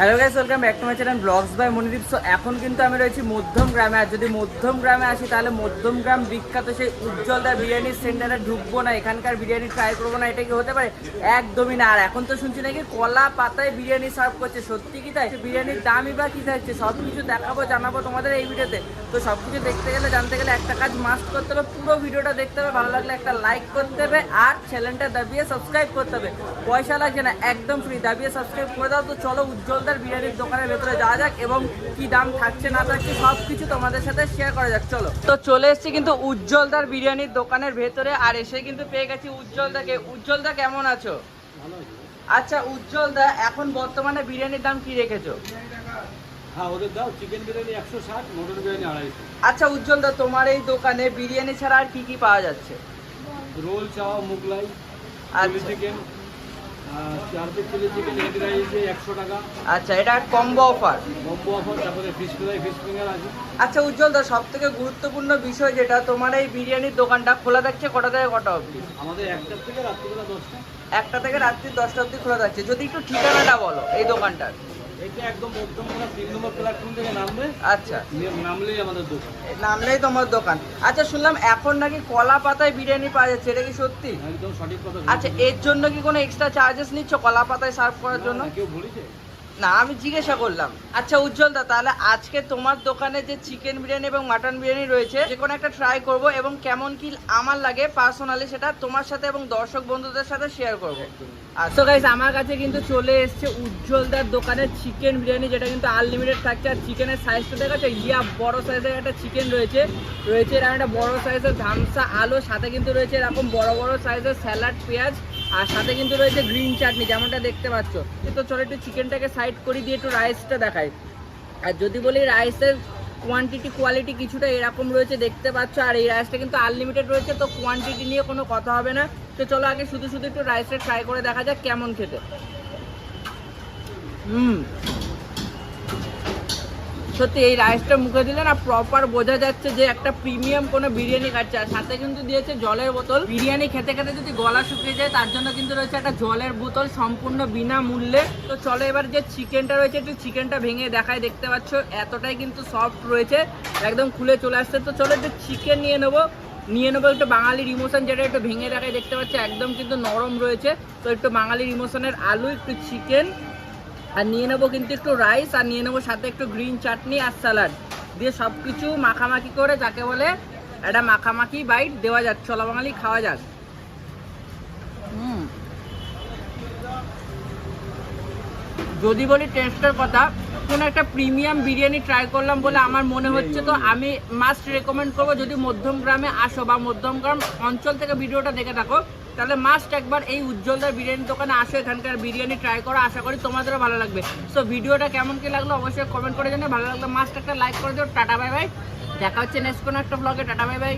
Hello guys welcome back to my channel blogs by Monideep so এখন কিন্তু আমি রয়েছি মধ্যম গ্রামে। আর যদি মধ্যম গ্রামে আসি, তাহলে মধ্যম গ্রাম বিখ্যাত সেই উজ্জ্বলদার বিরিয়ানির সেন্টারে ঢুকবো না, এখানকার বিরিয়ানি ট্রাই করব না, এটা কি হতে পারে? একদমই না। আর এখন তো শুনছি নাকি কলা পাতায় বিরিয়ানি সার্ভ করছে। সত্যি কি তাই? বিরিয়ানির দামই বা কি থাকছে? সব কিছু দেখাবো, জানাব তোমাদের এই ভিডিওতে তো সব কিছু দেখতে গেলে জানতে গেলে একটা কাজ মাস্ট করতে হবে পুরো ভিডিওটা দেখতে হবে ভালো লাগলে একটা লাইক করতে হবে আর চ্যানেলটা দাবিয়ে সাবস্ক্রাইব করতে হবে। পয়সা লাগছে না একদম ফ্রি দাবিয়ে সাবস্ক্রাইব করে দাও। তো চলো উজ্জ্বলদার বিরিয়ানির দোকানের ভেতরে যাওয়া যাক এবং কি দাম থাকছে না থাকছে সব কিছু তোমাদের সাথে শেয়ার করা যাক চলো। তো চলে এসেছি কিন্তু উজ্জ্বলদার বিরিয়ানির দোকানের ভেতরে আর এসে কিন্তু পেয়ে গেছি উজ্জ্বলদাকে। উজ্জ্বলদা কেমন আছো। আচ্ছা উজ্জ্বলদা এখন বর্তমানে বিরিয়ানির দাম কি রেখেছো? হ্যাঁ ওদের দাও চিকেন বিরিয়ানি একশো ষাট মটন বিরিয়ানি আড়াইশো। আচ্ছা উজ্জ্বলদা তোমার এই দোকানে বিরিয়ানি ছাড়া আর কি কি পাওয়া যাচ্ছে? রোল চাওয়া মুগলাই চিলি চিকেন চার piece chilli chicken egg rice একশো টাকা। আচ্ছা এটা কম্বো অফার বম্বো অফার তারপরে ফিশ ফ্রাই ফিশ ফিঙ্গার আছে। আচ্ছা উজ্জ্বল দা সব থেকে গুরুত্বপূর্ণ বিষয় যেটা তোমার এই বিরিয়ানির দোকানটা খোলা থাকছে কটা থেকে কটা অবধি? আমাদের একটার থেকে রাত্রিবেলা দশটা। একটা থেকে রাত্রি দশটা অবধি খোলা থাকছে। যদি একটু ঠিকানাটা বলো এই দোকানটার। এটা একদম মধ্যমগ্রা তিন নম্বর প্ল্যাটফর্ম থেকে নামবে। আচ্ছা। নামলেই আমাদের দোকান। নামলেই তোমার দোকান। আচ্ছা শুনলাম এখন নাকি কলা পাতায় বিরিয়ানি পাওয়া যাচ্ছে এটা কি সত্যি? একদম সঠিক কথা আচ্ছা এর জন্য কি কোনো এক্সট্রা চার্জেস নিচ্ছ কলা পাতায় সার্ভ করার জন্য? কেউ বলেছে না, আমি জিজ্ঞাসা করলাম। আচ্ছা উজ্জ্বল দা, তাহলে আজকে তোমার দোকানে যে চিকেন বিরিয়ানি এবং মাটন বিরিয়ানি রয়েছে, যে কোনো একটা ট্রাই করব এবং কেমন কি আমার লাগে পার্সোনালি সেটা তোমার সাথে এবং দর্শক বন্ধুদের সাথে শেয়ার করব। আচ্ছা গাইস আমার কাছে কিন্তু চলে এসেছে উজ্জ্বলদার দোকানের চিকেন বিরিয়ানি, যেটা কিন্তু আনলিমিটেড থাকছে। আর চিকেনের সাইজটা দেখাচ্ছে ইয়া বড় সাইজের একটা চিকেন রয়েছে। রয়েছে এরকম একটা বড় সাইজের ধামসা আলু, সাথে কিন্তু রয়েছে এরকম বড় বড় সাইজের স্যালাড পেঁয়াজ আর সাথে কিন্তু রয়েছে গ্রিন চাটনি, যেমনটা দেখতে পাচ্ছ। তো চলো একটু চিকেনটাকে সাইড করে দিয়ে একটু রাইসটা দেখাই। আর যদি বলি রাইসের কোয়ান্টিটি কোয়ালিটি কিছুটা এরকম রয়েছে, দেখতে পাচ্ছ। আর এই রাইসটা কিন্তু আনলিমিটেড রয়েছে, তো কোয়ান্টিটি নিয়ে কোনো কথা হবে না। তো চলো আগে শুধু শুধু একটু রাইসটা ট্রাই করে দেখা যাক কেমন খেতে। হুম। সত্যি, এই রাইসটা মুখে দিলে না প্রপার বোঝা যাচ্ছে যে একটা প্রিমিয়াম কোনো বিরিয়ানি খাচ্ছে। আর সাথে কিন্তু দিয়েছে জলের বোতল। বিরিয়ানি খেতে খেতে যদি গলা শুকিয়ে যায়, তার জন্য কিন্তু রয়েছে একটা জলের বোতল সম্পূর্ণ বিনামূল্যে। তো চলো এবার যে চিকেনটা রয়েছে, একটু চিকেনটা ভেঙে দেখায়, দেখতে পাচ্ছ, এতটাই কিন্তু সফট রয়েছে। একদম খুলে চলে আসছে। তো চলো একটু চিকেন নিয়ে নেব। নিয়ে নেব একটু বাঙালির ইমোশন যেটা একটু ভেঙে দেখায়, দেখতে পাচ্ছ, একদম কিন্তু নরম রয়েছে। তো একটু বাঙালির ইমোশনের আলু, একটু চিকেন আর নিয়ে নেব কিন্তু একটু রাইস আর নিয়ে নেব সাথে একটু গ্রিন চাটনি আর স্যালাড দিয়ে সব কিছু মাখামাখি করে যাকে বলে একটা মাখামাখি বাইট দেওয়া যাক, চলা বাঙালি খাওয়া যাক। যদি বলি টেস্টের কথা, কোনো একটা প্রিমিয়াম বিরিয়ানি ট্রাই করলাম বলে আমার মনে হচ্ছে তো আমি মাস্ট রেকমেন্ড করব যদি মধ্যম গ্রামে আসো বা মধ্যম গ্রাম অঞ্চল থেকে ভিডিওটা দেখে থাকো। তাহলে মাস্ট একবার এই উজ্জ্বলদার বিরিয়ানি দোকানে আসো, এখানকার বিরিয়ানি ট্রাই করো, আশা করি তোমাদেরও ভালো লাগবে। সো ভিডিওটা কেমন কি লাগল অবশ্যই কমেন্ট করে জানিয়ে ভালো লাগল মাস্ট একটা লাইক করে দিও, টাটা বাই বাই দেখা হচ্ছে নেক্সট কোনো একটা ব্লগে টাটা বাই বাই